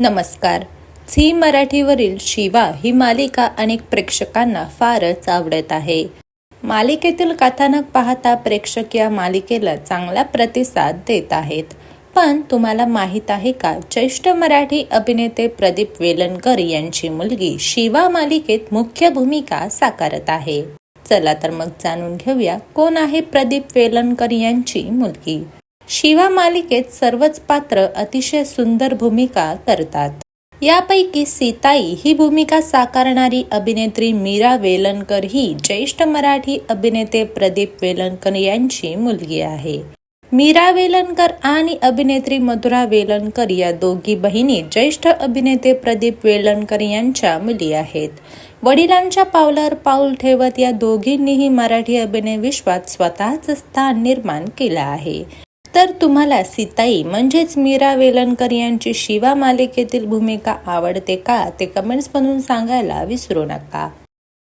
नमस्कार. झी मराठीवरील शिवा ही मालिका अनेक प्रेक्षकांना फारच आवडत आहे. मालिकेतील कथानक पाहता प्रेक्षक या मालिकेला चांगला प्रतिसाद देत आहेत. पण तुम्हाला माहीत आहे का ज्येष्ठ मराठी अभिनेते प्रदीप वेलणकर यांची मुलगी शिवा मालिकेत मुख्य भूमिका साकारत आहे. चला तर मग जाणून घेऊया कोण आहे प्रदीप वेलणकर यांची मुलगी? शिवा मालिकेत सर्वच पात्र अतिशय सुंदर भूमिका करतात. यापैकी सीताई ही भूमिका साकारणारी अभिनेत्री मीरा वेलणकर ही ज्येष्ठ मराठी अभिनेते प्रदीप वेलणकर यांची मुलगी आहे. मीरा वेलणकर आणि अभिनेत्री मधुरा वेलणकर या दोघी बहिणी ज्येष्ठ अभिनेते प्रदीप वेलणकर यांच्या मुली आहेत. वडिलांच्या पावलावर पाऊल ठेवत या दोघींनीही मराठी अभिनय विश्वात स्वतःच स्थान निर्माण केलं आहे. तर तुम्हाला सीताई म्हणजेच मीरा वेलणकर यांची शिवा मालिकेतील भूमिका आवडते का? ते कमेंट्समधून सांगायला विसरू नका.